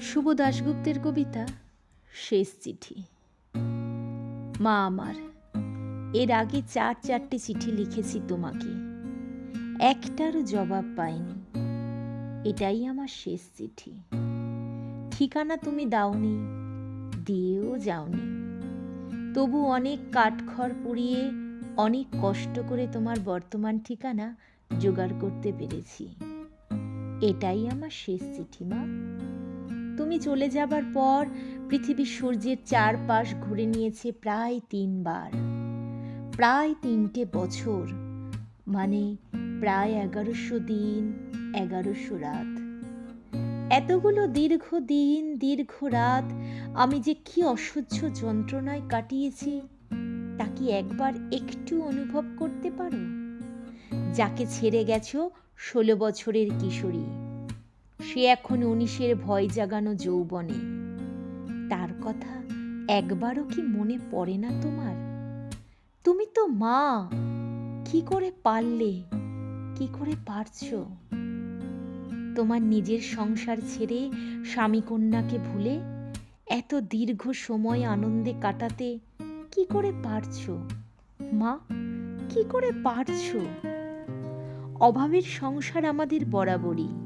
শুভ দাশগুপ্তের কবিতা, শেষ চিঠি। মা আমার, এর আগে চার চারটে চিঠি লিখেছি তোমাকে। একটারও জবাব পাইনি। এটাই আমার শেষ চিঠি। ঠিকানা তুমি দাওনি, দিয়েও যাওনি। তবু অনেক কাঠখড় পুড়িয়ে, অনেক কষ্ট করে তোমার বর্তমান ঠিকানা জোগাড় করতে পেরেছি। এটাই আমার শেষ চিঠি, মা। তুমি চলে যাবার পর পৃথিবী সূর্যের চারপাশ ঘুরে নিয়েছে প্রায় তিনবার। প্রায় তিনটে বছর মানে প্রায় এগারোশো দিন, এগারোশো রাত। এতগুলো দীর্ঘ দিন, দীর্ঘ রাত আমি যে কি অসহ্য যন্ত্রণায় কাটিয়েছি, তা কি একবার একটু অনুভব করতে পারো? যাকে ছেড়ে গেছো ষোলো বছরের কিশোরী। সে এখন উনিশের ভয় জাগানো যৌবনে। তার কথা একবারও কি মনে পড়ে না তোমার? তুমি তো মা, কি করে পারলে, কি করে পারছ? তোমার নিজের সংসার ছেড়ে স্বামী কন্যাকে ভুলে এত দীর্ঘ সময় আনন্দে কাটাতে কি করে পারছ? মা, কি করে পারছ? অভাবের সংসার আমাদের বরাবরই।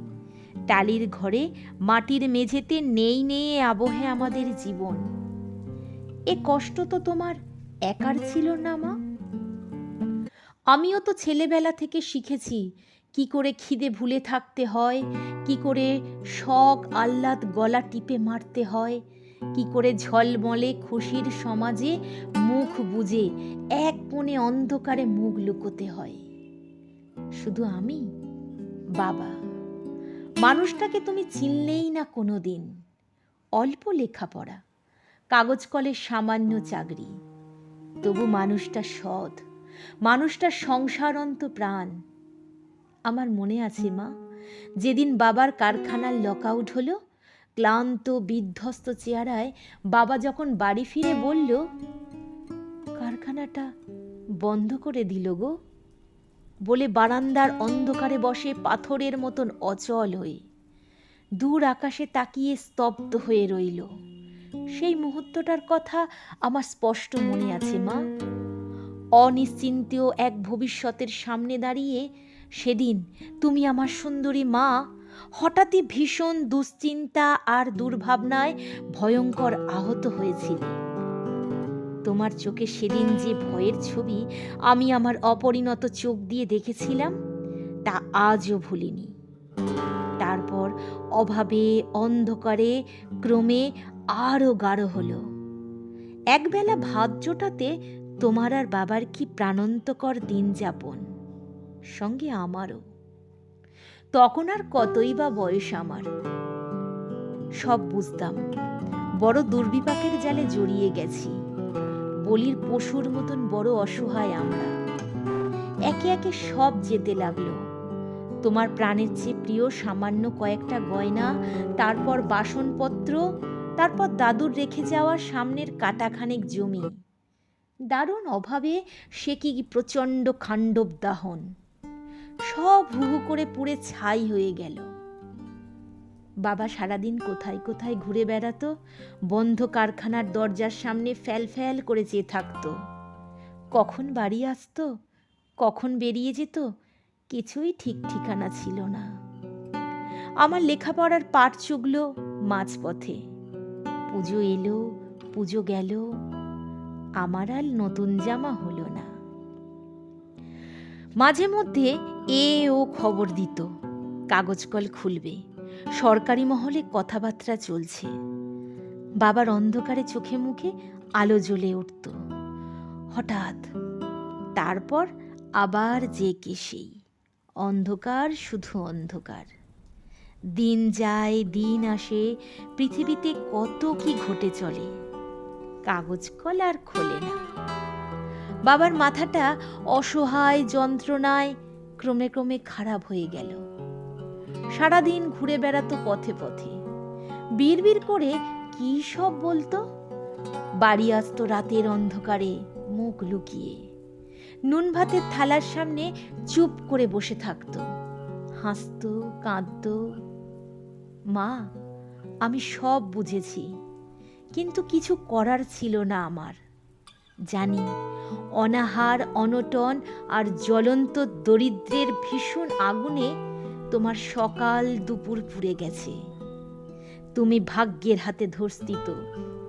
টালির ঘরে মাটির মেঝেতে নেই নেই আবহে আমাদের জীবন। এ কষ্ট তো তোমার একার ছিল না মা। আমিও তো ছেলেবেলা থেকে শিখেছি কি করে খিদে ভুলে থাকতে হয়, কি করে শখ আহ্লাদ গলা টিপে মারতে হয়, কি করে ঝলমলে খুশির সমাজে মুখ বুজে এক কোণে অন্ধকারে মুখ লুকোতে হয়। শুধু আমি? বাবা। মানুষটাকে তুমি চিনলেই না কোনো দিন অল্প লেখাপড়া, কাগজ কলের সামান্য চাকরি। তবু মানুষটা সৎ, মানুষটা সংসারন্ত প্রাণ। আমার মনে আছে মা, যেদিন বাবার কারখানার লকআউট হলো, ক্লান্ত, বিধ্বস্ত চেহারায় বাবা যখন বাড়ি ফিরে বলল, কারখানাটা বন্ধ করে দিল গো। বলে বারান্দার অন্ধকারে বসে পাথরের মতন অচল হয়ে দূর আকাশে তাকিয়ে স্তব্ধ হয়ে রইল। সেই মুহূর্তটার কথা আমার স্পষ্ট মনে আছে, মা। অনিশ্চিন্তীয় এক ভবিষ্যতের সামনে দাঁড়িয়ে, সেদিন তুমি আমার সুন্দরী মা, হঠাৎই ভীষণ দুশ্চিন্তা আর দুর্ভাবনায় ভয়ঙ্কর আহত হয়েছিলে। তোমার চোখে সেদিন যে ভয়ের ছবি আমি আমার অপরিণত চোখ দিয়ে দেখেছিলাম, তা আজও ভুলিনি। তারপর অভাবে, অন্ধকারে, ক্রমে আরও গাঢ় হলো। একবেলা ভাত জোটাতে তোমার আর বাবার কি প্রাণন্তকর দিন যাপন? সঙ্গে আমারও। তখন আর কতই বা বয়স আমার? সব বুঝতাম। বড় দুর্বিপাকের জালে জড়িয়ে গেছি। বলির পশুর মতন বড় অসহায় আমরা। একে একে সব যেতে লাগল। তোমার প্রাণের চেয়ে প্রিয় সামান্য কয়েকটা গয়না, তারপর বাসনপত্র, তারপর দাদুর রেখে যাওয়া সামনের কাটাখানেক জমি। দারুণ অভাবে সে কি প্রচণ্ড খাণ্ডব দাহন। সব হু করে পুড়ে ছাই হয়ে গেল। বাবা সারাদিন কোথায় কোথায় ঘুরে বেড়াতো, বন্ধ কারখানার দরজার সামনে ফ্যাল ফ্যাল করে চেয়ে থাকতো। কখন বাড়ি আসতো, কখন বেরিয়ে যেত, কিছুই ঠিক ঠিকানা ছিল না। আমার লেখাপড়ার পাঠ চুগল মাঝপথে। পুজো এলো, পুজো গেল, আমার আর নতুন জামা হলো না। মাঝে মধ্যে এ ও খবর দিত কাগজ কল খুলবে। সরকারি মহলে কথাবার্তা চলছে। বাবার অন্ধকারে চোখে মুখে আলো জ্বলে উঠত। হঠাৎ তারপর আবার যে কে সেই। অন্ধকার শুধু অন্ধকার। দিন যায়, দিন আসে, পৃথিবীতে কত কি ঘটে চলে, কাগজ কল আর খোলে না। বাবার মাথাটা অসহায় যন্ত্রণায় ক্রমে ক্রমে খারাপ হয়ে গেল। সারাদিন ঘুরে বেড়াতো পথে পথে। বিড়বিড় করে কি সব বলতো? বাড়ি আসতো রাতের অন্ধকারে মুখ লুকিয়ে। নুন ভাতের থালার সামনে চুপ করে বসে থাকতো। হাসতো, কাঁদতো। মা, আমি সব বুঝেছি, কিন্তু কিছু করার ছিল না আমার। জানি, অনাহার, অনটন আর জ্বলন্ত দরিদ্রের ভীষণ আগুনে তোমার সকাল দুপুর পুড়ে গেছে। তুমি ভাগ্যের হাতে ধর্ষিত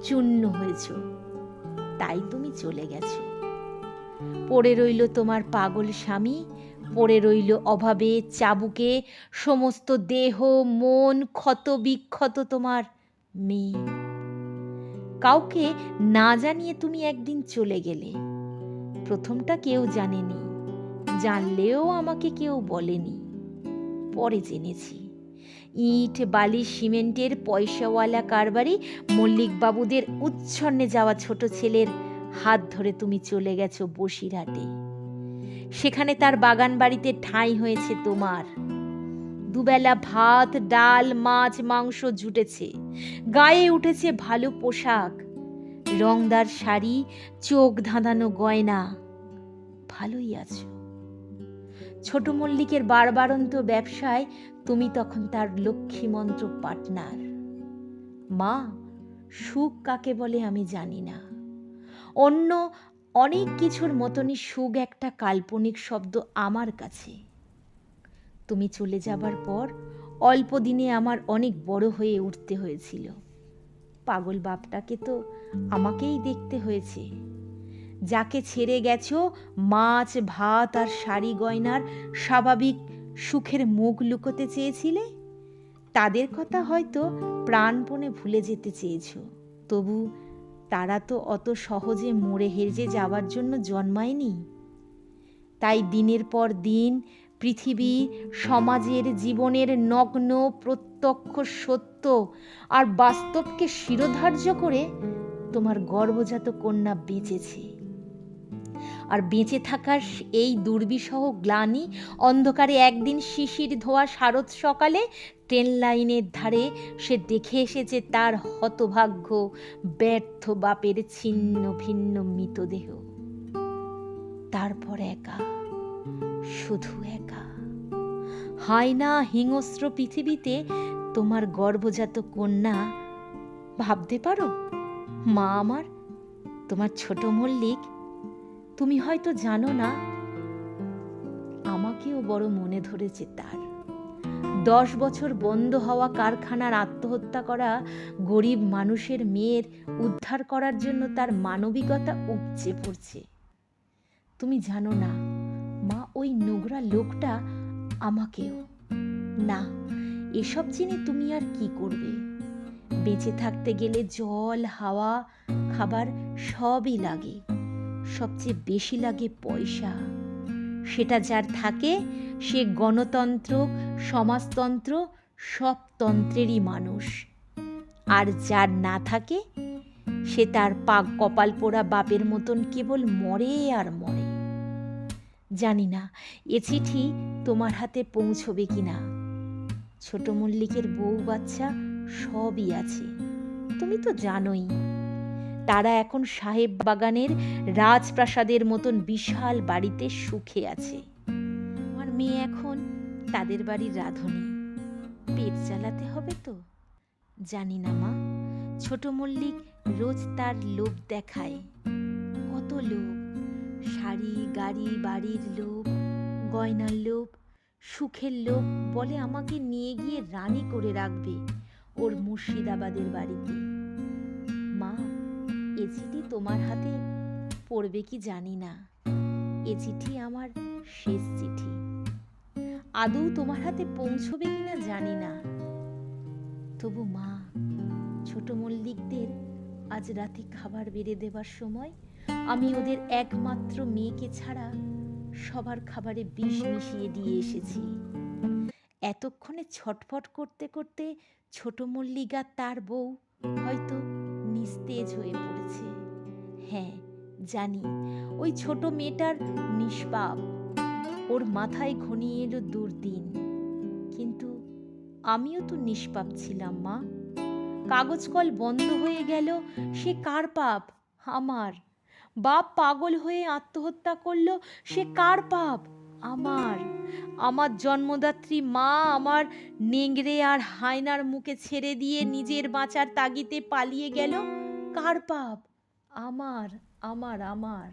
চূর্ণ হয়েছ। তাই তুমি চলে গেছো। পড়ে রইল তোমার পাগল স্বামী, পড়ে রইল অভাবে চাবুকে, সমস্ত দেহ, মন, ক্ষত বিক্ষত তোমার মেয়ে। কাউকে না জানিয়ে তুমি একদিন চলে গেলে। প্রথমটা কেউ জানেনি, জানলেও আমাকে কেউ বলেনি। পরে জেনেছি। ইট, বালি, সিমেন্টের পয়সাওয়ালা কারবারি মল্লিকবাবুদের উচ্ছন্নে যাওয়া ছোট ছেলের হাত ধরে তুমি চলে গেছো বসিরহাটে। সেখানে তার বাগান বাড়িতে ঠাঁই হয়েছে তোমার। দুবেলা ভাত, ডাল, মাছ, মাংস জুটেছে। গায়ে উঠেছে ভালো পোশাক। রংদার শাড়ি, চোখ ধাঁধানো গয়না। ভালোই আছো। ছোট মল্লিকের বারবারন্ত ব্যবসায় তুমি তখন তার লক্ষ্মীমন্ত্র পার্টনার মা, সুখ কাকে বলে আমি জানি না। অন্য অনেক কিছুর মতনই সুখ একটা কাল্পনিক শব্দ আমার কাছে। তুমি চলে যাবার পর অল্প দিনে আমার অনেক বড় হয়ে উঠতে হয়েছিল। পাগল বাপটাকে তো আমাকেই দেখতে হয়েছে। যাকে ছেড়ে গেছ, মাছ, ভাত আর শাড়ি গয়নার স্বাভাবিক সুখের মুখ লুকোতে চেয়েছিলে? তাদের কথা হয়তো প্রাণপণে ভুলে যেতে চেয়েছো। তবু তারা তো অত সহজে মরে হেরে যাওয়ার জন্য জন্মায়নি। তাই দিনের পর দিন পৃথিবী, সমাজের জীবনের নগ্ন, প্রত্যক্ষ, সত্য আর বাস্তবকে শিরোধার্য করে তোমার গর্ভজাত কন্যা বেঁচেছে। আর বেঁচে থাকার এই দুর্বিষহ গ্লানি অন্ধকারে একদিন শিশির ধোয়া শারদ সকালে ট্রেন লাইনের ধারে সে দেখে এসেছে তার হতভাগ্য, ব্যর্থ বাপের ছিন্ন ভিন্ন মৃতদেহ। তারপর একা, শুধু একা। হয় না, হিংস্র পৃথিবীতে তোমার গর্ভজাত কন্যা, ভাবতে পারো? মা আমার, তোমার ছোট মল্লিক তুমি হয়তো জানো না, আমাকেও বড় মনে ধরেছে তার। দশ বছর বন্ধ হওয়া কারখানার আত্মহত্যা করা গরিব মানুষের মেয়ের উদ্ধার করার জন্য তার মানবিকতা উপচে পড়ছে। তুমি জানো না, মা ওই নোংরা লোকটা আমাকেও। না, এসব জেনে তুমি আর কি করবে? বেঁচে থাকতে গেলে জল, হাওয়া, খাবার সবই লাগে। সবচেয়ে বেশি লাগে পয়সা। সেটা যার থাকে, সে গণতন্ত্র, সমাজতন্ত্র, সব তন্ত্রেরই মানুষ। আর যার না থাকে, সে তার পাক কপাল পোড়া বাপের মতন কেবল মরে আর মরে। জানি না, এ চিঠি তোমার হাতে পৌঁছবে কি না ছোট মল্লিকের বউ বাচ্চা সবই আছে। তুমি তো জানোই। তারা এখন সাহেব বাগানের রাজপ্রাসাদের মতন বিশাল বাড়িতে সুখে আছে। আমার মেয়ে এখন তাদের বাড়ির রাঁধুনি। পেট চালাতে হবে তো? জানি না মা। ছোট মল্লিক রোজ তার লোভ দেখায়। কত লোভ? শাড়ি, গাড়ি, বাড়ির লোভ, গয়নার লোভ, সুখের লোভ বলে আমাকে নিয়ে গিয়ে রানী করে রাখবে ওর মুর্শিদাবাদের বাড়িতে। এ চিঠি তোমার হাতে পড়বে কি জানি না। এ চিঠি আমার শেষ চিঠি। আদৌ তোমার হাতে পৌঁছবে কিনা জানি না। তবু মা, ছোট মল্লিকদের আজ রাতে খাবার বেড়ে দেবার সময় আমি ওদের একমাত্র মেয়েকে ছাড়া সবার খাবারে বিষ মিশিয়ে দিয়ে এসেছি। এতক্ষণে ছটফট করতে করতে ছোট মল্লিকা তার বউ হয়তো নিস্তেজ হয়ে পড়েছে। হ্যাঁ জানি, ওই ছোট মেয়েটার নিষ্পাপ। ওর মাথায় ঘনিয়ে এলো দুর্দিন। কিন্তু আমিও তো নিষ্পাপ ছিলাম, মা। কাগজ কল বন্ধ হয়ে গেল, সে কার পাপ? আমার। বাপ পাগল হয়ে আত্মহত্যা করল, সে কার পাপ? আমার আমার জন্মদাত্রী মা আমার নেংড়ে আর হায়নার মুখে ছেড়ে দিয়ে নিজের বাঁচার তাগিতে পালিয়ে গেল। কার পাপ? আমার আমার আমার।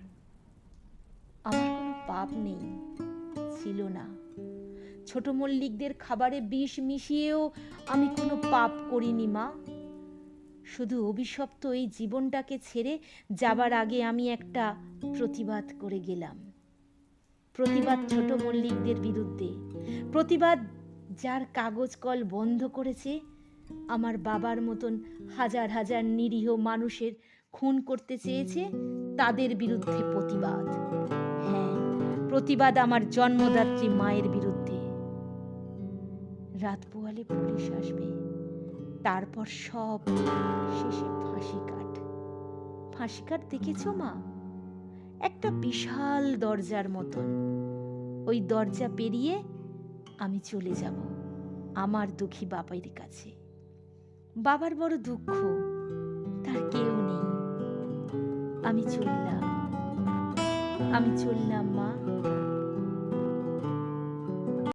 আমার কোনো পাপ নেই, ছিল না। ছোট মল্লিকদের খাবারে বিষ মিশিয়েও আমি কোনো পাপ করিনি মা। শুধু অভিশপ্ত এই জীবনটাকে ছেড়ে যাবার আগে আমি একটা প্রতিবাদ করে গেলাম। প্রতিবাদ ছোট মল্লিকদের বিরুদ্ধে। প্রতিবাদ যার কাগজ কল বন্ধ করেছে, আমার বাবার মতন হাজার হাজার নিরীহ মানুষের খুন করতে চেয়েছে, তাদের বিরুদ্ধে প্রতিবাদ। হ্যাঁ প্রতিবাদ আমার জন্মদাত্রী মায়ের বিরুদ্ধে। রাত পোয়ালে পুলিশ আসবে, তারপর সব শেষে ফাঁসি কাট। ফাঁসি কাট দেখেছ মা? একটা বিশাল দরজার মতন। ওই দরজা পেরিয়ে আমি চলে যাব আমার দুঃখী বাবার কাছে। বাবার বড় দুঃখ, তার কেউ নেই। আমি চললাম। আমি চললাম, মা।